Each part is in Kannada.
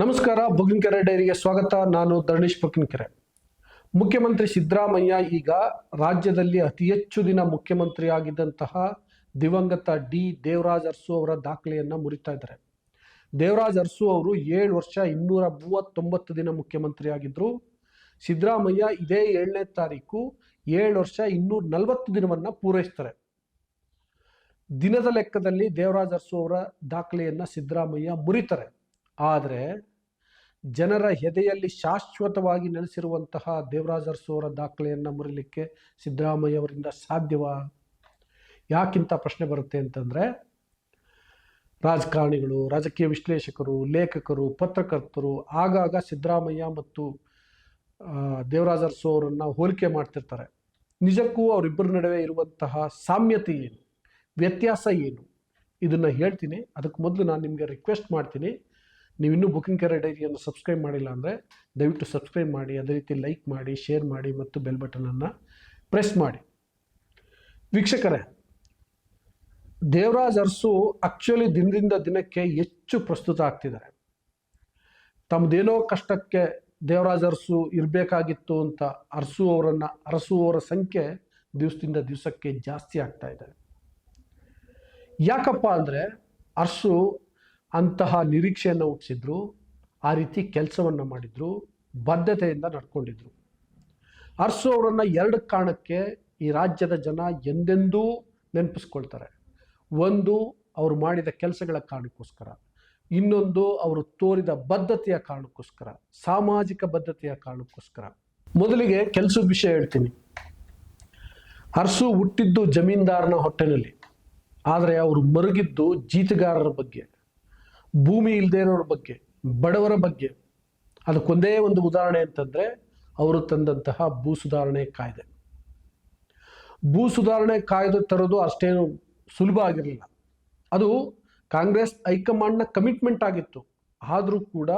ನಮಸ್ಕಾರ, ಬುಗ್ಗಿನಕೆರೆ ಡೈರಿಗೆ ಸ್ವಾಗತ. ನಾನು ಧರಣೇಶ್ ಬುಗ್ಗಿನಕೆರೆ. ಮುಖ್ಯಮಂತ್ರಿ ಸಿದ್ದರಾಮಯ್ಯ ಈಗ ರಾಜ್ಯದಲ್ಲಿ ಅತಿ ಹೆಚ್ಚು ದಿನ ಮುಖ್ಯಮಂತ್ರಿ ಆಗಿದ್ದಂತಹ ದಿವಂಗತ ಡಿ ದೇವರಾಜ್ ಅರಸು ಅವರ ದಾಖಲೆಯನ್ನು ಮುರಿತಾ ಇದ್ದಾರೆ. ದೇವರಾಜ್ ಅರಸು ಅವರು ಏಳು ವರ್ಷ ಇನ್ನೂರ ಮೂವತ್ತೊಂಬತ್ತು ದಿನ ಮುಖ್ಯಮಂತ್ರಿ ಆಗಿದ್ರು ಸಿದ್ದರಾಮಯ್ಯ ಇದೇ ಏಳನೇ ತಾರೀಕು ಏಳು ವರ್ಷ ಇನ್ನೂರ ನಲವತ್ತು ದಿನವನ್ನು ಪೂರೈಸ್ತಾರೆ. ದಿನದ ಲೆಕ್ಕದಲ್ಲಿ ದೇವರಾಜ್ ಅರಸು ಅವರ ದಾಖಲೆಯನ್ನು ಸಿದ್ದರಾಮಯ್ಯ ಮುರಿತಾರೆ. ಆದರೆ ಜನರ ಎದೆಯಲ್ಲಿ ಶಾಶ್ವತವಾಗಿ ನೆಲೆಸಿರುವಂತಹ ದೇವರಾಜ ದಾಖಲೆಯನ್ನು ಮುರಿಲಿಕ್ಕೆ ಸಿದ್ದರಾಮಯ್ಯ ಅವರಿಂದ ಸಾಧ್ಯವಾ? ಯಾಕಿಂತ ಪ್ರಶ್ನೆ ಬರುತ್ತೆ ಅಂತಂದರೆ, ರಾಜಕಾರಣಿಗಳು, ರಾಜಕೀಯ ವಿಶ್ಲೇಷಕರು, ಲೇಖಕರು, ಪತ್ರಕರ್ತರು ಆಗಾಗ ಸಿದ್ದರಾಮಯ್ಯ ಮತ್ತು ದೇವರಾಜ್ ಅರಸು ಅವರನ್ನು ಹೋಲಿಕೆ ಮಾಡ್ತಿರ್ತಾರೆ. ನಿಜಕ್ಕೂ ಅವರಿಬ್ಬರ ನಡುವೆ ಇರುವಂತಹ ಸಾಮ್ಯತೆ ಏನು? ವ್ಯತ್ಯಾಸ ಏನು? ಇದನ್ನು ಹೇಳ್ತೀನಿ. ಅದಕ್ಕೆ ಮೊದಲು ನಾನು ನಿಮಗೆ ರಿಕ್ವೆಸ್ಟ್ ಮಾಡ್ತೀನಿ. ನೀವು ಇನ್ನೂ ಬುಕಿಂಗ್ ಕೆರೆ ಡೈರಿಯನ್ನು ಸಬ್ಸ್ಕ್ರೈಬ್ ಮಾಡಿಲ್ಲ ಅಂದರೆ ದಯವಿಟ್ಟು ಸಬ್ಸ್ಕ್ರೈಬ್ ಮಾಡಿ, ಅದೇ ರೀತಿ ಲೈಕ್ ಮಾಡಿ ಶೇರ್ ಮಾಡಿ ಮತ್ತು ಬೆಲ್ ಬಟನನ್ನು ಪ್ರೆಸ್ ಮಾಡಿ. ವೀಕ್ಷಕರೇ, ದೇವರಾಜ್ ಅರಸು ಆಕ್ಚುಲಿ ದಿನದಿಂದ ದಿನಕ್ಕೆ ಹೆಚ್ಚು ಪ್ರಸ್ತುತ ಆಗ್ತಿದ್ದಾರೆ. ತಮ್ಮದೇನೋ ಕಷ್ಟಕ್ಕೆ ದೇವರಾಜ್ ಅರಸು ಇರಬೇಕಾಗಿತ್ತು ಅಂತ ಅರಸು ಅವರನ್ನು, ಅರಸು ಅವರ ಸಂಖ್ಯೆ ದಿವಸದಿಂದ ದಿವಸಕ್ಕೆ ಜಾಸ್ತಿ ಆಗ್ತಾ ಇದೆ. ಯಾಕಪ್ಪ ಅಂದರೆ ಅರಸು ಅಂತಹ ನಿರೀಕ್ಷೆಯನ್ನು ಹುಟ್ಟಿಸಿದ್ರು, ಆ ರೀತಿ ಕೆಲಸವನ್ನು ಮಾಡಿದ್ರು, ಬದ್ಧತೆಯಿಂದ ನಡ್ಕೊಂಡಿದ್ರು. ಅರಸು ಅವರನ್ನು ಎರಡು ಕಾರಣಕ್ಕೆ ಈ ರಾಜ್ಯದ ಜನ ಎಂದೆಂದೂ ನೆನಪಿಸ್ಕೊಳ್ತಾರೆ. ಒಂದು, ಅವರು ಮಾಡಿದ ಕೆಲಸಗಳ ಕಾರಣಕ್ಕೋಸ್ಕರ. ಇನ್ನೊಂದು, ಅವರು ತೋರಿದ ಬದ್ಧತೆಯ ಕಾರಣಕ್ಕೋಸ್ಕರ, ಸಾಮಾಜಿಕ ಬದ್ಧತೆಯ ಕಾರಣಕ್ಕೋಸ್ಕರ. ಮೊದಲಿಗೆ ಕೆಲಸದ ವಿಷಯ ಹೇಳ್ತೀನಿ. ಅರಸು ಹುಟ್ಟಿದ್ದು ಜಮೀನ್ದಾರನ ಹೊಟ್ಟೆನಲ್ಲಿ. ಆದರೆ ಅವರು ಮರುಗಿದ್ದು ಜೀತಗಾರರ ಬಗ್ಗೆ. ಭೂಮಿ ಇಲ್ಲದೇ ಇರೋರ ಬಗ್ಗೆ, ಬಡವರ ಬಗ್ಗೆ. ಅದಕ್ಕೊಂದೇ ಒಂದು ಉದಾಹರಣೆ ಅಂತಂದ್ರೆ, ಅವರು ತಂದಂತಹ ಭೂ ಸುಧಾರಣೆ ಕಾಯ್ದೆ. ಭೂ ಸುಧಾರಣೆ ಕಾಯ್ದೆ ತರೋದು ಅಷ್ಟೇನು ಸುಲಭ ಆಗಿರಲಿಲ್ಲ. ಅದು ಕಾಂಗ್ರೆಸ್ ಹೈಕಮಾಂಡ್ನ ಕಮಿಟ್ಮೆಂಟ್ ಆಗಿತ್ತು. ಆದರೂ ಕೂಡ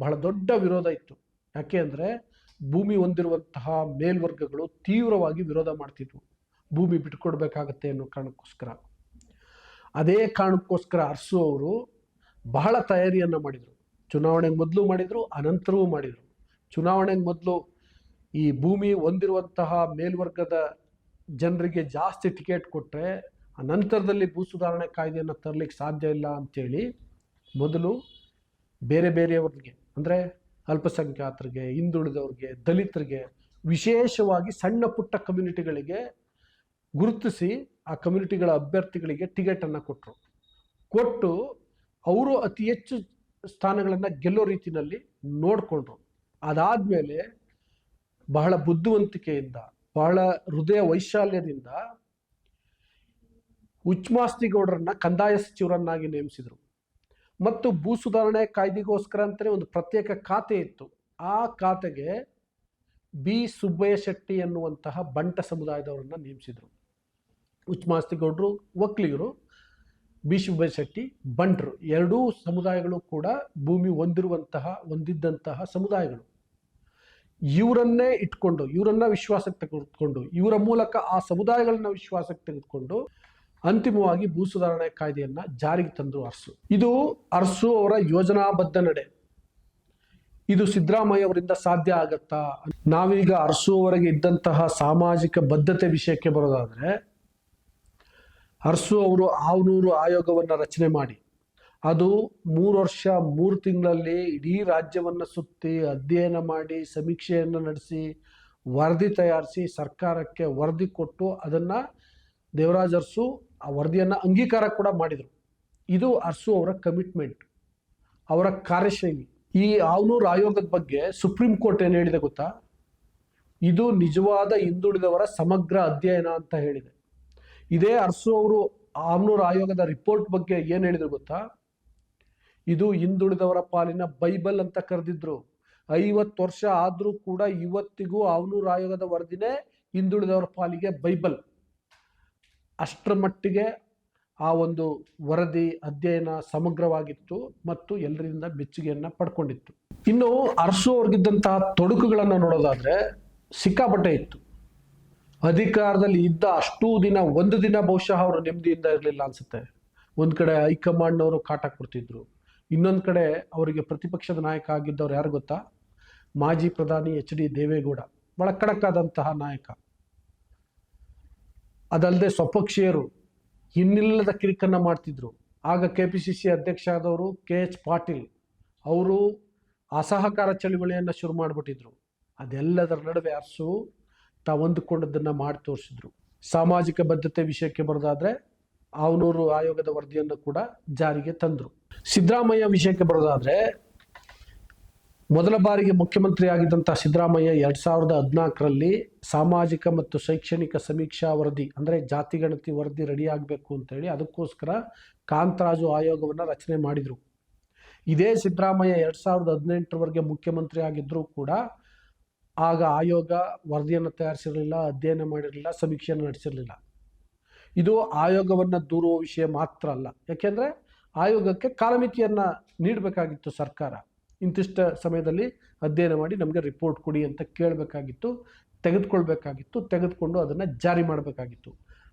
ಬಹಳ ದೊಡ್ಡ ವಿರೋಧ ಇತ್ತು. ಯಾಕೆ ಅಂದರೆ, ಭೂಮಿ ಹೊಂದಿರುವಂತಹ ಮೇಲ್ವರ್ಗಗಳು ತೀವ್ರವಾಗಿ ವಿರೋಧ ಮಾಡ್ತಿದ್ವು. ಭೂಮಿ ಬಿಟ್ಕೊಡ್ಬೇಕಾಗತ್ತೆ ಅನ್ನೋ ಕಾರಣಕ್ಕೋಸ್ಕರ. ಅದೇ ಕಾರಣಕ್ಕೋಸ್ಕರ ಅರಸು ಅವರು ಬಹಳ ತಯಾರಿಯನ್ನು ಮಾಡಿದರು. ಚುನಾವಣೆಗೆ ಮೊದಲು ಮಾಡಿದರು, ಅನಂತರವೂ ಮಾಡಿದರು. ಚುನಾವಣೆಗೆ ಮೊದಲು ಈ ಭೂಮಿ ಹೊಂದಿರುವಂತಹ ಮೇಲ್ವರ್ಗದ ಜನರಿಗೆ ಜಾಸ್ತಿ ಟಿಕೆಟ್ ಕೊಟ್ಟರೆ ಅನಂತರದಲ್ಲಿ ಭೂ ಸುಧಾರಣೆ ಕಾಯ್ದೆಯನ್ನು ತರಲಿಕ್ಕೆ ಸಾಧ್ಯ ಇಲ್ಲ ಅಂಥೇಳಿ ಮೊದಲು ಬೇರೆ ಬೇರೆಯವ್ರಿಗೆ, ಅಂದರೆ ಅಲ್ಪಸಂಖ್ಯಾತರಿಗೆ, ಹಿಂದುಳಿದವ್ರಿಗೆ, ದಲಿತರಿಗೆ ವಿಶೇಷವಾಗಿ ಸಣ್ಣ ಪುಟ್ಟ ಕಮ್ಯುನಿಟಿಗಳಿಗೆ ಗುರುತಿಸಿ ಆ ಕಮ್ಯುನಿಟಿಗಳ ಅಭ್ಯರ್ಥಿಗಳಿಗೆ ಟಿಕೆಟನ್ನು ಕೊಟ್ಟರು ಕೊಟ್ಟು ಅವರು ಅತಿ ಹೆಚ್ಚು ಸ್ಥಾನಗಳನ್ನು ಗೆಲ್ಲೋ ರೀತಿಯಲ್ಲಿ ನೋಡಿಕೊಂಡ್ರು. ಅದಾದಮೇಲೆ ಬಹಳ ಬುದ್ಧಿವಂತಿಕೆಯಿಂದ, ಬಹಳ ಹೃದಯ ವೈಶಾಲ್ಯದಿಂದ ಉಚ್ಮಾಸ್ತಿಗೌಡರನ್ನ ಕಂದಾಯ ಸಚಿವರನ್ನಾಗಿ ನೇಮಿಸಿದರು. ಮತ್ತು ಭೂ ಸುಧಾರಣೆ ಕಾಯ್ದೆಗೋಸ್ಕರ ಅಂತಲೇ ಒಂದು ಪ್ರತ್ಯೇಕ ಖಾತೆ ಇತ್ತು. ಆ ಖಾತೆಗೆ ಬಿ ಸುಬ್ಬಯ್ಯ ಶೆಟ್ಟಿ ಎನ್ನುವಂತಹ ಬಂಟ ಸಮುದಾಯದವರನ್ನ ನೇಮಿಸಿದರು. ಉಚ್ಮಾಸ್ತಿಗೌಡರು ಒಕ್ಕಲಿಗರು ಬಿ ಶೆಟ್ಟಿ ಬಂಟರು. ಎರಡೂ ಸಮುದಾಯಗಳು ಕೂಡ ಭೂಮಿ ಹೊಂದಿರುವಂತಹ, ಹೊಂದಿದ್ದಂತಹ ಸಮುದಾಯಗಳು. ಇವರನ್ನೇ ಇಟ್ಕೊಂಡು, ಇವರನ್ನ ವಿಶ್ವಾಸಕ್ಕೆ ತೆಗೆದುಕೊಂಡು, ಇವರ ಮೂಲಕ ಆ ಸಮುದಾಯಗಳನ್ನ ವಿಶ್ವಾಸಕ್ಕೆ ತೆಗೆದುಕೊಂಡು ಅಂತಿಮವಾಗಿ ಭೂ ಸುಧಾರಣೆ ಕಾಯ್ದೆಯನ್ನ ಜಾರಿಗೆ ತಂದರು ಅರಸು. ಇದು ಅರಸು ಅವರ ಯೋಜನಾಬದ್ಧ ನಡೆ. ಇದು ಸಿದ್ದರಾಮಯ್ಯ ಅವರಿಂದ ಸಾಧ್ಯ ಆಗತ್ತಾ? ನಾವೀಗ ಅರಸು ಅವರಿಗೆ ಇದ್ದಂತಹ ಸಾಮಾಜಿಕ ಬದ್ಧತೆ ವಿಷಯಕ್ಕೆ ಬರೋದಾದ್ರೆ ಅರಸು ಅವರು ಆವನೂರು ಆಯೋಗವನ್ನು ರಚನೆ ಮಾಡಿ. ಅದು ಮೂರು ವರ್ಷ, ಮೂರು ತಿಂಗಳಲ್ಲಿ ಇಡೀ ರಾಜ್ಯವನ್ನು ಸುತ್ತಿ ಅಧ್ಯಯನ ಮಾಡಿ, ಸಮೀಕ್ಷೆಯನ್ನು ನಡೆಸಿ, ವರದಿ ತಯಾರಿಸಿ ಸರ್ಕಾರಕ್ಕೆ ವರದಿ ಕೊಟ್ಟು ಅದನ್ನು ದೇವರಾಜ್ ಅರಸು ಆ ವರದಿಯನ್ನು ಅಂಗೀಕಾರ ಕೂಡ ಮಾಡಿದರು. ಇದು ಅರಸು ಅವರ ಕಮಿಟ್ಮೆಂಟ್, ಅವರ ಕಾರ್ಯಶೈಲಿ. ಈ ಆವನೂರು ಆಯೋಗದ ಬಗ್ಗೆ ಸುಪ್ರೀಂ ಕೋರ್ಟ್ ಏನು ಹೇಳಿದೆ ಗೊತ್ತಾ? ಇದು ನಿಜವಾದ ಹಿಂದುಳಿದವರ ಸಮಗ್ರ ಅಧ್ಯಯನ ಅಂತ ಹೇಳಿದೆ. ಇದೇ ಅರ್ಸು ಅವರು ಆಮ್ನೂರು ಆಯೋಗದ ರಿಪೋರ್ಟ್ ಬಗ್ಗೆ ಏನು ಹೇಳಿದ್ರು ಗೊತ್ತಾ? ಇದು ಹಿಂದುಳಿದವರ ಪಾಲಿನ ಬೈಬಲ್ ಅಂತ ಕರೆದಿದ್ರು. ಐವತ್ತು ವರ್ಷ ಆದರೂ ಕೂಡ ಇವತ್ತಿಗೂ ಆವನೂರು ಆಯೋಗದ ವರದಿನೇ ಹಿಂದುಳಿದವರ ಪಾಲಿಗೆ ಬೈಬಲ್. ಅಷ್ಟರ ಮಟ್ಟಿಗೆ ಆ ಒಂದು ವರದಿ ಅಧ್ಯಯನ ಸಮಗ್ರವಾಗಿತ್ತು ಮತ್ತು ಎಲ್ಲರಿಂದ ಮೆಚ್ಚುಗೆಯನ್ನು ಪಡ್ಕೊಂಡಿತ್ತು. ಇನ್ನು ಅರಸು ಅವ್ರಿಗಿದ್ದಂತಹ ತೊಡಕುಗಳನ್ನು ನೋಡೋದಾದ್ರೆ ಸಿಕ್ಕಾಪಟ್ಟೆ ಇತ್ತು. ಅಧಿಕಾರದಲ್ಲಿ ಇದ್ದ ಅಷ್ಟೂ ದಿನ, ಒಂದು ದಿನ ಬಹುಶಃ ಅವರು ನೆಮ್ಮದಿಯಿಂದ ಇರಲಿಲ್ಲ ಅನ್ಸುತ್ತೆ. ಒಂದು ಕಡೆ ಹೈಕಮಾಂಡ್ನವರು ಕಾಟ ಕೊಡ್ತಿದ್ರು. ಇನ್ನೊಂದು ಕಡೆ ಅವರಿಗೆ ಪ್ರತಿಪಕ್ಷದ ನಾಯಕ ಆಗಿದ್ದವ್ರು ಯಾರು ಗೊತ್ತಾ? ಮಾಜಿ ಪ್ರಧಾನಿ ಎಚ್ ಡಿ ದೇವೇಗೌಡ. ಬಹಳ ಕಡಕ್ಕಾದಂತಹ ನಾಯಕ. ಅದಲ್ಲದೆ ಸ್ವಪಕ್ಷೀಯರು ಇನ್ನಿಲ್ಲದ ಕಿರಿಕನ್ನು ಮಾಡ್ತಿದ್ರು. ಆಗ ಕೆ ಪಿ ಸಿ ಸಿ ಅಧ್ಯಕ್ಷ ಆದವರು ಕೆ ಎಚ್ ಪಾಟೀಲ್ ಅವರು ಅಸಹಕಾರ ಚಳುವಳಿಯನ್ನು ಶುರು ಮಾಡಿಬಿಟ್ಟಿದ್ರು. ಅದೆಲ್ಲದರ ನಡುವೆ ಅರಸು ತಾವು ಹೊಂದಿಕೊಂಡದ್ದನ್ನು ಮಾಡಿ ತೋರಿಸಿದ್ರು. ಸಾಮಾಜಿಕ ಬದ್ಧತೆ ವಿಷಯಕ್ಕೆ ಬರೋದಾದರೆ ಅವನೂರು ಆಯೋಗದ ವರದಿಯನ್ನು ಕೂಡ ಜಾರಿಗೆ ತಂದರು. ಸಿದ್ದರಾಮಯ್ಯ ವಿಷಯಕ್ಕೆ ಬರೋದಾದರೆ ಮೊದಲ ಬಾರಿಗೆ ಮುಖ್ಯಮಂತ್ರಿ ಆಗಿದ್ದಂಥ ಸಿದ್ದರಾಮಯ್ಯ ಎರಡು ಸಾವಿರದ ಹದಿನಾಲ್ಕರಲ್ಲಿ ಸಾಮಾಜಿಕ ಮತ್ತು ಶೈಕ್ಷಣಿಕ ಸಮೀಕ್ಷಾ ವರದಿ, ಅಂದರೆ ಜಾತಿ ಗಣತಿ ವರದಿ ರೆಡಿ ಆಗಬೇಕು ಅಂತೇಳಿ ಅದಕ್ಕೋಸ್ಕರ ಕಾಂತರಾಜು ಆಯೋಗವನ್ನು ರಚನೆ ಮಾಡಿದರು. ಇದೇ ಸಿದ್ದರಾಮಯ್ಯ ಎರಡು ಸಾವಿರದ ಹದಿನೆಂಟರವರೆಗೆ ಮುಖ್ಯಮಂತ್ರಿ ಆಗಿದ್ದರೂ ಕೂಡ ಆಗ ಆಯೋಗ ವರದಿಯನ್ನು ತಯಾರಿಸಿರಲಿಲ್ಲ, ಅಧ್ಯಯನ ಮಾಡಿರಲಿಲ್ಲ, ಸಮೀಕ್ಷೆಯನ್ನು ನಡೆಸಿರಲಿಲ್ಲ. ಇದು ಆಯೋಗವನ್ನು ದೂರುವ ವಿಷಯ ಮಾತ್ರ ಅಲ್ಲ. ಯಾಕೆಂದರೆ ಆಯೋಗಕ್ಕೆ ಕಾಲಮಿತಿಯನ್ನು ನೀಡಬೇಕಾಗಿತ್ತು ಸರ್ಕಾರ. ಇಂತಿಷ್ಟ ಸಮಯದಲ್ಲಿ ಅಧ್ಯಯನ ಮಾಡಿ ನಮಗೆ ರಿಪೋರ್ಟ್ ಕೊಡಿ ಅಂತ ಕೇಳಬೇಕಾಗಿತ್ತು, ತೆಗೆದುಕೊಳ್ಬೇಕಾಗಿತ್ತು, ತೆಗೆದುಕೊಂಡು ಅದನ್ನು ಜಾರಿ ಮಾಡಬೇಕಾಗಿತ್ತು.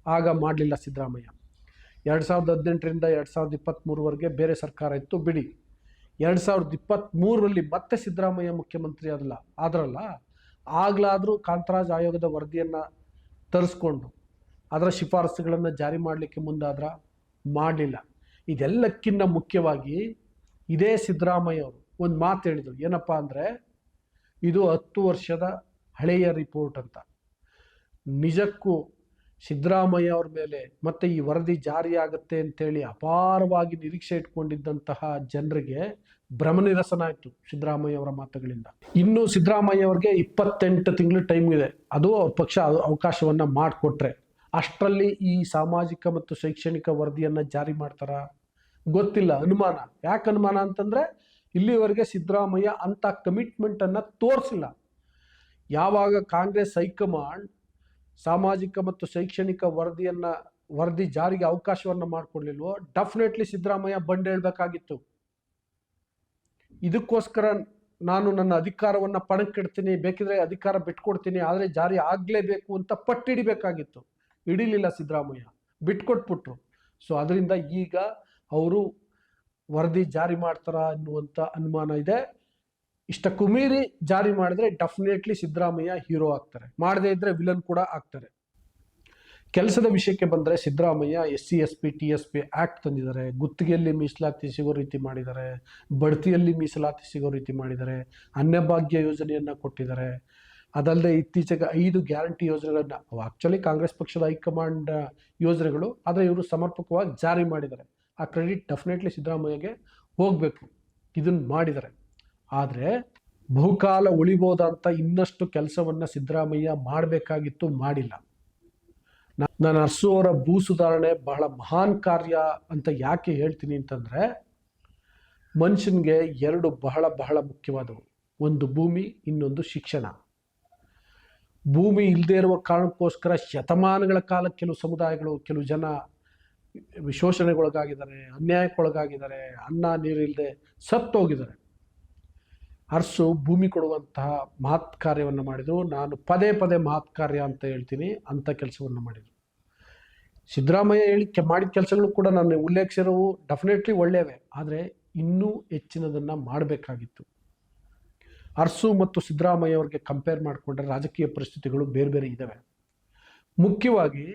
ಆಗ ಮಾಡಲಿಲ್ಲ ಸಿದ್ದರಾಮಯ್ಯ. ಎರಡು ಸಾವಿರದ ಹದಿನೆಂಟರಿಂದ ಎರಡು ಸಾವಿರದ ಇಪ್ಪತ್ತ್ಮೂರವರೆಗೆ ಬೇರೆ ಸರ್ಕಾರ ಇತ್ತು, ಬಿಡಿ. ಎರಡು ಸಾವಿರದ ಇಪ್ಪತ್ತ್ಮೂರರಲ್ಲಿ ಮತ್ತೆ ಸಿದ್ದರಾಮಯ್ಯ ಮುಖ್ಯಮಂತ್ರಿ ಆದಲ್ಲ ಆದ್ರಲ್ಲ? ಆಗಲಾದರೂ ಕಾಂತರಾಜ್ ಆಯೋಗದ ವರದಿಯನ್ನು ತರಿಸ್ಕೊಂಡು ಅದರ ಶಿಫಾರಸುಗಳನ್ನು ಜಾರಿ ಮಾಡಲಿಕ್ಕೆ ಮುಂದಾದ್ರ ಮಾಡಲಿಲ್ಲ. ಇದೆಲ್ಲಕ್ಕಿಂತ ಮುಖ್ಯವಾಗಿ ಇದೇ ಸಿದ್ದರಾಮಯ್ಯ ಅವರು ಒಂದು ಮಾತು ಹೇಳಿದರು. ಏನಪ್ಪ ಅಂದರೆ, ಇದು ಹತ್ತು ವರ್ಷದ ಹಳೆಯ ರಿಪೋರ್ಟ್ ಅಂತ. ನಿಜಕ್ಕೂ ಸಿದ್ದರಾಮಯ್ಯ ಅವ್ರ ಮೇಲೆ ಮತ್ತೆ ಈ ವರದಿ ಜಾರಿಯಾಗುತ್ತೆ ಅಂತೇಳಿ ಅಪಾರವಾಗಿ ನಿರೀಕ್ಷೆ ಇಟ್ಕೊಂಡಿದ್ದಂತಹ ಜನರಿಗೆ ಭ್ರಮನಿರಸನ ಆಯಿತು ಸಿದ್ದರಾಮಯ್ಯ ಅವರ ಮಾತುಗಳಿಂದ. ಇನ್ನು ಸಿದ್ದರಾಮಯ್ಯ ಅವ್ರಿಗೆ ಇಪ್ಪತ್ತೆಂಟು ತಿಂಗಳು ಟೈಮ್ ಇದೆ. ಅದು ಅವ್ರ ಪಕ್ಷ ಅವಕಾಶವನ್ನು ಮಾಡಿಕೊಟ್ರೆ. ಅಷ್ಟರಲ್ಲಿ ಈ ಸಾಮಾಜಿಕ ಮತ್ತು ಶೈಕ್ಷಣಿಕ ವರದಿಯನ್ನು ಜಾರಿ ಮಾಡ್ತಾರ? ಗೊತ್ತಿಲ್ಲ, ಅನುಮಾನ. ಯಾಕೆ ಅನುಮಾನ ಅಂತಂದರೆ ಇಲ್ಲಿವರೆಗೆ ಸಿದ್ದರಾಮಯ್ಯ ಅಂಥ ಕಮಿಟ್ಮೆಂಟನ್ನು ತೋರಿಸಿಲ್ಲ. ಯಾವಾಗ ಕಾಂಗ್ರೆಸ್ ಹೈಕಮಾಂಡ್ ಸಾಮಾಜಿಕ ಮತ್ತು ಶೈಕ್ಷಣಿಕ ವರದಿಯನ್ನು, ವರದಿ ಜಾರಿಗೆ ಅವಕಾಶವನ್ನು ಮಾಡಿಕೊಡ್ಲಿಲ್ವೋ? ಡೆಫಿನೆಟ್ಲಿ ಸಿದ್ದರಾಮಯ್ಯ ಬಂಡ್ ಹೇಳಬೇಕಾಗಿತ್ತು. ಇದಕ್ಕೋಸ್ಕರ ನಾನು ನನ್ನ ಅಧಿಕಾರವನ್ನು ಪಣಕ್ಕಿಡ್ತೀನಿ, ಬೇಕಿದ್ರೆ ಅಧಿಕಾರ ಬಿಟ್ಕೊಡ್ತೀನಿ, ಆದರೆ ಜಾರಿ ಆಗಲೇಬೇಕು ಅಂತ ಪಟ್ಟಿಡಿಬೇಕಾಗಿತ್ತು. ಹಿಡಿಲಿಲ್ಲ ಸಿದ್ದರಾಮಯ್ಯ. ಬಿಟ್ಕೊಟ್ಬಿಟ್ರು. ಸೊ ಅದರಿಂದ ಈಗ ಅವರು ವರದಿ ಜಾರಿ ಮಾಡ್ತಾರ ಅನ್ನುವಂಥ ಅನುಮಾನ ಇದೆ. ಇಷ್ಟಕ್ಕೂ ಮೀರಿ ಜಾರಿ ಮಾಡಿದ್ರೆ ಡೆಫಿನೆಟ್ಲಿ ಸಿದ್ದರಾಮಯ್ಯ ಹೀರೋ ಆಗ್ತಾರೆ. ಮಾಡದೇ ಇದ್ರೆ ವಿಲನ್ ಕೂಡ ಆಗ್ತಾರೆ. ಕೆಲಸದ ವಿಷಯಕ್ಕೆ ಬಂದರೆ Siddaramaiah S C, S P, T S P act ತಂದಿದ್ದಾರೆ. ಗುತ್ತಿಗೆಯಲ್ಲಿ ಮೀಸಲಾತಿ ಸಿಗೋ ರೀತಿ ಮಾಡಿದ್ದಾರೆ. ಬಡ್ತಿಯಲ್ಲಿ ಮೀಸಲಾತಿ ಸಿಗೋ ರೀತಿ ಮಾಡಿದ್ದಾರೆ. ಅನ್ನಭಾಗ್ಯ ಯೋಜನೆಯನ್ನು ಕೊಟ್ಟಿದ್ದಾರೆ. ಅದಲ್ಲದೆ ಇತ್ತೀಚೆಗೆ ಐದು ಗ್ಯಾರಂಟಿ ಯೋಜನೆಗಳನ್ನು, ಅವು ಆ್ಯಕ್ಚುಲಿ ಕಾಂಗ್ರೆಸ್ ಪಕ್ಷದ ಹೈಕಮಾಂಡ್ ಯೋಜನೆಗಳು, ಆದರೆ ಇವರು ಸಮರ್ಪಕವಾಗಿ ಜಾರಿ ಮಾಡಿದ್ದಾರೆ. ಆ ಕ್ರೆಡಿಟ್ ಡೆಫಿನೆಟ್ಲಿ ಸಿದ್ದರಾಮಯ್ಯಗೆ ಹೋಗಬೇಕು. ಇದನ್ನು ಮಾಡಿದ್ದಾರೆ. ಆದರೆ ಬಹುಕಾಲ ಉಳಿಬೋದಂತ ಇನ್ನಷ್ಟು ಕೆಲಸವನ್ನು ಸಿದ್ದರಾಮಯ್ಯ ಮಾಡಬೇಕಾಗಿತ್ತು, ಮಾಡಿಲ್ಲ. ನಾನು ಅರಸು ಅವರ ಭೂ ಸುಧಾರಣೆ ಬಹಳ ಮಹಾನ್ ಕಾರ್ಯ ಅಂತ ಯಾಕೆ ಹೇಳ್ತೀನಿ ಅಂತಂದರೆ, ಮನುಷ್ಯನಿಗೆ ಎರಡು ಬಹಳ ಬಹಳ ಮುಖ್ಯವಾದವು. ಒಂದು ಭೂಮಿ, ಇನ್ನೊಂದು ಶಿಕ್ಷಣ. ಭೂಮಿ ಇಲ್ಲದೇ ಇರುವ ಕಾರಣಕ್ಕೋಸ್ಕರ ಶತಮಾನಗಳ ಕಾಲ ಕೆಲವು ಸಮುದಾಯಗಳು, ಕೆಲವು ಜನ ಶೋಷಣೆಗೊಳಗಾಗಿದ್ದಾರೆ ಅನ್ಯಾಯಕ್ಕೊಳಗಾಗಿದ್ದಾರೆ, ಅನ್ನ ನೀರಿಲ್ಲದೆ ಸತ್ತೋಗಿದ್ದಾರೆ. ಅರಸು ಭೂಮಿ ಕೊಡುವಂತಹ ಮಹತ್ ಕಾರ್ಯವನ್ನು ಮಾಡಿದರು ನಾನು ಪದೇ ಪದೇ ಮಹತ್ ಕಾರ್ಯ ಅಂತ ಹೇಳ್ತೀನಿ ಅಂಥ ಕೆಲಸವನ್ನು ಮಾಡಿದರು. ಸಿದ್ದರಾಮಯ್ಯ ಹೇಳಿ ಮಾಡಿದ ಕೆಲಸಗಳು ಕೂಡ ನಾನು ಉಲ್ಲೇಖಿಸಿರೋವು ಡೆಫಿನೆಟ್ಲಿ ಒಳ್ಳೆಯವೇ, ಆದರೆ ಇನ್ನೂ ಹೆಚ್ಚಿನದನ್ನು ಮಾಡಬೇಕಾಗಿತ್ತು. ಅರಸು ಮತ್ತು ಸಿದ್ದರಾಮಯ್ಯ ಅವ್ರಿಗೆ ಕಂಪೇರ್ ಮಾಡಿಕೊಂಡ್ರೆ ರಾಜಕೀಯ ಪರಿಸ್ಥಿತಿಗಳು ಬೇರೆ ಬೇರೆ ಇದ್ದಾವೆ ಮುಖ್ಯವಾಗಿ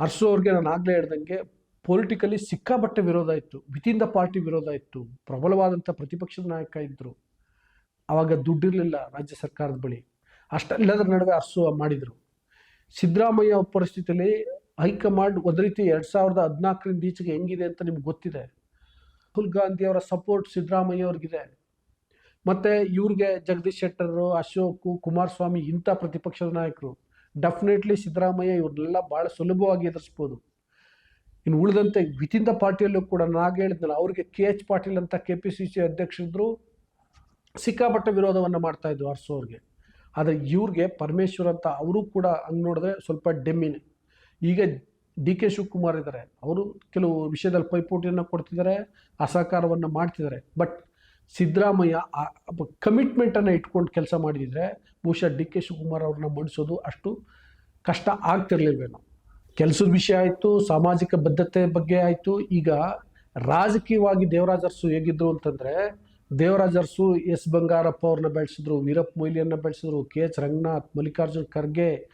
ಅರಸು ಅವ್ರಿಗೆ ನಾನು ಆಗಲೇ ಹೇಳ್ದಂಗೆ ಪೊಲಿಟಿಕಲಿ ಸಿಕ್ಕಾಪಟ್ಟೆ ವಿರೋಧ ಇತ್ತು, ವಿತಿನ್ ದ ಪಾರ್ಟಿ ವಿರೋಧ ಇತ್ತು ಪ್ರಬಲವಾದಂಥ ಪ್ರತಿಪಕ್ಷದ ನಾಯಕ ಇದ್ದರು ಆವಾಗ ದುಡ್ಡಿರಲಿಲ್ಲ ರಾಜ್ಯ ಸರ್ಕಾರದ ಬಳಿ. ಅಷ್ಟೆಲ್ಲದರ ನಡುವೆ ಅರಸು ಮಾಡಿದರು. ಸಿದ್ದರಾಮಯ್ಯ ಪರಿಸ್ಥಿತಿಯಲ್ಲಿ ಹೈಕಮಾಂಡ್ ಒಂದು ರೀತಿ ಎರಡು ಸಾವಿರದ ಹದಿನಾಲ್ಕರಿಂದ ಈಚೆಗೆ ಹೆಂಗಿದೆ ಅಂತ ನಿಮ್ಗೆ ಗೊತ್ತಿದೆ? ರಾಹುಲ್ ಗಾಂಧಿ ಅವರ ಸಪೋರ್ಟ್ ಸಿದ್ದರಾಮಯ್ಯ ಅವ್ರಿಗಿದೆ. ಮತ್ತು ಇವ್ರಿಗೆ ಜಗದೀಶ್ ಶೆಟ್ಟರು, ಅಶೋಕು, ಕುಮಾರಸ್ವಾಮಿ ಇಂಥ ಪ್ರತಿಪಕ್ಷದ ನಾಯಕರು. ಡೆಫಿನೆಟ್ಲಿ ಸಿದ್ದರಾಮಯ್ಯ ಇವ್ರನ್ನೆಲ್ಲ ಭಾಳ ಸುಲಭವಾಗಿ ಎದುರಿಸ್ಬೋದು. ಇನ್ನು ಉಳಿದಂತೆ ವಿತಿನ್ ದ ಪಾರ್ಟಿಯಲ್ಲೂ ಕೂಡ ನಾಗ ಹೇಳಿದ್ನಲ್ಲ ಅವ್ರಿಗೆ ಕೆ ಎಚ್ ಪಾಟೀಲ್ ಅಂತ ಕೆ ಪಿ ಸಿ ಸಿ ಅಧ್ಯಕ್ಷರಿದ್ರು. ಸಿಕ್ಕಾಪಟ್ಟೆ ವಿರೋಧವನ್ನು ಮಾಡ್ತಾ ಇದ್ರು ಅವ್ರಿಗೆ. ಆದರೆ ಇವ್ರಿಗೆ ಪರಮೇಶ್ವರ್ ಅಂತ ಅವರು ಕೂಡ ಹಂಗೆ ನೋಡಿದ್ರೆ ಸ್ವಲ್ಪ ಡೆಮ್ಮಿನೇ ಈಗ ಡಿ ಕೆ ಶಿವಕುಮಾರ್ ಇದ್ದಾರೆ ಅವರು ಕೆಲವು ವಿಷಯದಲ್ಲಿ ಪೈಪೋಟಿಯನ್ನು ಕೊಡ್ತಿದ್ದಾರೆ ಅಸಹಕಾರವನ್ನು ಮಾಡ್ತಿದ್ದಾರೆ ಬಟ್ ಸಿದ್ದರಾಮಯ್ಯ ಕಮಿಟ್ಮೆಂಟನ್ನು ಇಟ್ಕೊಂಡು ಕೆಲಸ ಮಾಡಿದರೆ ಬಹುಶಃ ಡಿ ಕೆ ಶಿವಕುಮಾರ್ ಅವ್ರನ್ನ ಮಣಿಸೋದು ಅಷ್ಟು ಕಷ್ಟ ಆಗ್ತಿರ್ಲಿಲ್ವೇನೋ. ಕೆಲಸದ ವಿಷಯ ಆಯಿತು, ಸಾಮಾಜಿಕ ಬದ್ಧತೆ ಬಗ್ಗೆ ಆಯಿತು. ಈಗ ರಾಜಕೀಯವಾಗಿ ದೇವರಾಜ ಅರಸು ಹೇಗಿದ್ರು ಅಂತಂದರೆ ದೇವರಾಜ ಅರಸು ಎಸ್ ಬಂಗಾರಪ್ಪ ಅವ್ರನ್ನ ಬೆಳೆಸಿದ್ರು, ವೀರಪ್ಪ ಮೊಯ್ಲಿಯನ್ನು ಬೆಳೆಸಿದ್ರು, K H Ranganath, Mallikarjun Kharge,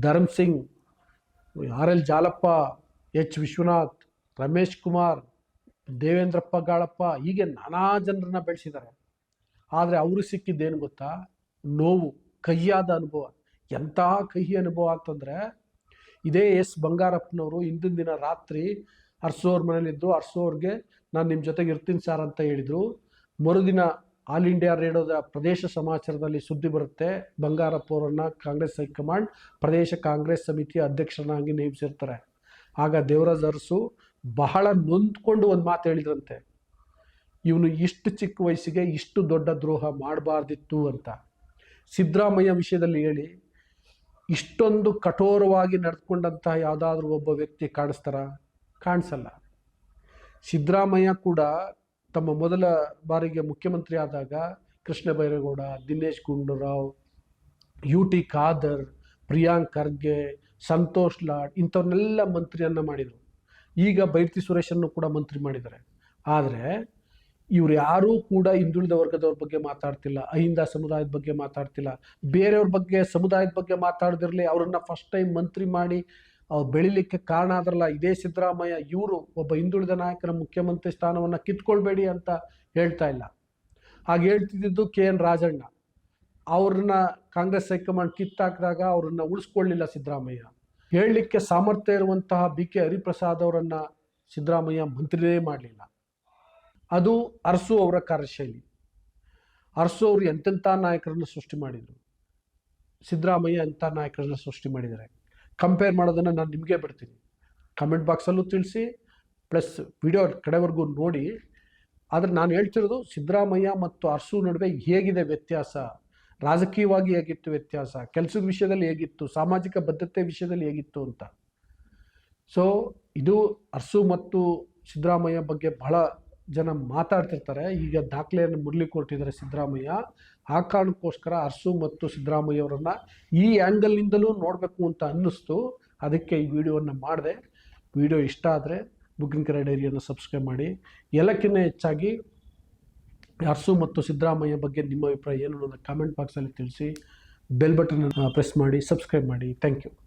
Dharam Singh, R L Jalappa, H Vishwanath, Ramesh Kumar, Devendrappa Galappa ಹೀಗೆ ನಾನಾ ಜನರನ್ನ ಬೆಳೆಸಿದ್ದಾರೆ. ಆದರೆ ಅವರು ಸಿಕ್ಕಿದ್ದೇನು ಗೊತ್ತಾ? ನೋವು ಕಹಿಯಾದ ಅನುಭವ. ಎಂತಹ ಕಹಿ ಅನುಭವ ಅಂತಂದರೆ ಇದೇ ಎಸ್ ಬಂಗಾರಪ್ಪನವರು ಹಿಂದಿನ ದಿನ ರಾತ್ರಿ ಅರ್ಸೋ ಅವ್ರ ಮನೇಲಿದ್ದು, ಅರ್ಸೋ ಅವ್ರಿಗೆ, ನಾನು ನಿಮ್ಮ ಜೊತೆಗೆ ಇರ್ತೀನಿ ಸರ್ ಅಂತ ಹೇಳಿದರು. ಮರುದಿನ ಆಲ್ ಇಂಡಿಯಾ ರೇಡಿಯೋದ ಪ್ರದೇಶ ಸಮಾಚಾರದಲ್ಲಿ ಸುದ್ದಿ ಬರುತ್ತೆ. ಬಂಗಾರಪ್ಪ ಅವರನ್ನು ಕಾಂಗ್ರೆಸ್ ಹೈಕಮಾಂಡ್, ಪ್ರದೇಶ ಕಾಂಗ್ರೆಸ್ ಸಮಿತಿಯ ಅಧ್ಯಕ್ಷರನ್ನಾಗಿ ನೇಮಿಸಿರ್ತಾರೆ. ಆಗ ದೇವರಾಜ್ ಅರಸು ಬಹಳ ನೊಂದ್ಕೊಂಡು ಒಂದು ಮಾತು ಹೇಳಿದ್ರಂತೆ. ಇವನು ಇಷ್ಟು ಚಿಕ್ಕ ವಯಸ್ಸಿಗೆ ಇಷ್ಟು ದೊಡ್ಡ ದ್ರೋಹ ಮಾಡಬಾರ್ದಿತ್ತು ಅಂತ. ಸಿದ್ದರಾಮಯ್ಯ ವಿಷಯದಲ್ಲಿ ಹೇಳಿ, ಇಷ್ಟೊಂದು ಕಠೋರವಾಗಿ ನಡೆದುಕೊಂಡಂತಹ ಯಾವುದಾದ್ರೂ ಒಬ್ಬ ವ್ಯಕ್ತಿ ಕಾಣಿಸ್ತಾರ? ಕಾಣಿಸಲ್ಲ. ಸಿದ್ದರಾಮಯ್ಯ ಕೂಡ ತಮ್ಮ ಮೊದಲ ಬಾರಿಗೆ ಮುಖ್ಯಮಂತ್ರಿ ಆದಾಗ ಕೃಷ್ಣ ಬೈರೇಗೌಡ, ದಿನೇಶ್ ಗುಂಡೂರಾವ್, ಯು ಟಿ ಖಾದರ್, ಪ್ರಿಯಾಂಕ್ ಖರ್ಗೆ, ಸಂತೋಷ್ ಲಾಡ್ ಇಂಥವ್ರನ್ನೆಲ್ಲ ಮಂತ್ರಿಯನ್ನು ಮಾಡಿದರು. ಈಗ ಬೈರ್ತಿ ಸುರೇಶನ್ನು ಕೂಡ ಮಂತ್ರಿ ಮಾಡಿದ್ದಾರೆ. ಆದರೆ ಇವ್ರು ಯಾರೂ ಕೂಡ ಹಿಂದುಳಿದ ವರ್ಗದವ್ರ ಬಗ್ಗೆ ಮಾತಾಡ್ತಿಲ್ಲ, ಅಹಿಂದ ಸಮುದಾಯದ ಬಗ್ಗೆ ಮಾತಾಡ್ತಿಲ್ಲ. ಬೇರೆಯವ್ರ ಬಗ್ಗೆ, ಸಮುದಾಯದ ಬಗ್ಗೆ ಮಾತಾಡದಿರಲಿ, ಅವರನ್ನು ಫಸ್ಟ್ ಟೈಮ್ ಮಂತ್ರಿ ಮಾಡಿ ಅವ್ರು ಬೆಳಿಲಿಕ್ಕೆ ಕಾರಣ ಆದ್ರಲ್ಲ, ಇದೇ ಸಿದ್ದರಾಮಯ್ಯ ಇವರು ಒಬ್ಬ ಹಿಂದುಳಿದ ನಾಯಕನ ಮುಖ್ಯಮಂತ್ರಿ ಸ್ಥಾನವನ್ನು ಕಿತ್ಕೊಳ್ಬೇಡಿ ಅಂತ ಹೇಳ್ತಾ ಇಲ್ಲ. ಹಾಗೆ ಹೇಳ್ತಿದ್ದು ಕೆ ಎನ್ ರಾಜಣ್ಣ. ಅವ್ರನ್ನ ಕಾಂಗ್ರೆಸ್ ಹೈಕಮಾಂಡ್ ಕಿತ್ತಾಕಿದಾಗ ಅವ್ರನ್ನ ಉಳಿಸ್ಕೊಳ್ಳಿಲ್ಲ ಸಿದ್ದರಾಮಯ್ಯ. ಹೇಳಲಿಕ್ಕೆ ಸಾಮರ್ಥ್ಯ ಇರುವಂತಹ ಬಿ ಕೆ ಹರಿಪ್ರಸಾದ್ ಅವರನ್ನ ಸಿದ್ದರಾಮಯ್ಯ ಮಂತ್ರಿನೇ ಮಾಡಲಿಲ್ಲ. ಅದು ಅರಸು ಅವರ ಕಾರ್ಯಶೈಲಿ. ಅರಸು ಅವರು ಎಂತೆಂಥ ನಾಯಕರನ್ನು ಸೃಷ್ಟಿ ಮಾಡಿದರು? ಸಿದ್ದರಾಮಯ್ಯ ಎಂಥ ನಾಯಕರನ್ನು ಸೃಷ್ಟಿ ಮಾಡಿದ್ದಾರೆ? ಕಂಪೇರ್ ಮಾಡೋದನ್ನು ನಾನು ನಿಮಗೆ ಬಿಡ್ತೀನಿ. ಕಮೆಂಟ್ ಬಾಕ್ಸಲ್ಲೂ ತಿಳಿಸಿ ಪ್ಲಸ್ ವಿಡಿಯೋ ಕಡೆವರೆಗೂ ನೋಡಿ. ಆದರೆ ನಾನು ಹೇಳ್ತಿರೋದು ಸಿದ್ದರಾಮಯ್ಯ ಮತ್ತು ಅರಸು ನಡುವೆ ಹೇಗಿದೆ ವ್ಯತ್ಯಾಸ? ರಾಜಕೀಯವಾಗಿ ಹೇಗಿತ್ತು ವ್ಯತ್ಯಾಸ? ಕೆಲಸದ ವಿಷಯದಲ್ಲಿ ಹೇಗಿತ್ತು? ಸಾಮಾಜಿಕ ಬದ್ಧತೆ ವಿಷಯದಲ್ಲಿ ಹೇಗಿತ್ತು ಅಂತ. ಸೊ ಇದು ಅರಸು ಮತ್ತು ಸಿದ್ದರಾಮಯ್ಯ ಬಗ್ಗೆ ಬಹಳ ಜನ ಮಾತಾಡ್ತಿರ್ತಾರೆ. ಈಗ ದಾಖಲೆಯನ್ನು ಮುರ್ಲಿಕ್ಕೆ ಕೊಟ್ಟಿದ್ದಾರೆ ಸಿದ್ದರಾಮಯ್ಯ. ಆ ಕಾರಣಕ್ಕೋಸ್ಕರ ಅರಸು ಮತ್ತು ಸಿದ್ದರಾಮಯ್ಯ ಅವರನ್ನು ಈ ಆ್ಯಂಗಲ್ನಿಂದಲೂ ನೋಡಬೇಕು ಅಂತ ಅನ್ನಿಸ್ತು. ಅದಕ್ಕೆ ಈ ವಿಡಿಯೋವನ್ನು ಮಾಡಿದೆ. ವಿಡಿಯೋ ಇಷ್ಟ ಆದರೆ ಬುಕ್ಕಿಂಗ್ ಕರೆ ಡೈರಿಯನ್ನು ಸಬ್ಸ್ಕ್ರೈಬ್ ಮಾಡಿ. ಎಲ್ಲಕ್ಕಿಂತ ಹೆಚ್ಚಾಗಿ ಅರಸು ಮತ್ತು ಸಿದ್ದರಾಮಯ್ಯ ಬಗ್ಗೆ ನಿಮ್ಮ ಅಭಿಪ್ರಾಯ ಏನು ಅನ್ನೋದನ್ನು ಕಾಮೆಂಟ್ ಬಾಕ್ಸಲ್ಲಿ ತಿಳಿಸಿ ಬೆಲ್ ಬಟನ್ ಪ್ರೆಸ್ ಮಾಡಿ ಸಬ್ಸ್ಕ್ರೈಬ್ ಮಾಡಿ. Thank you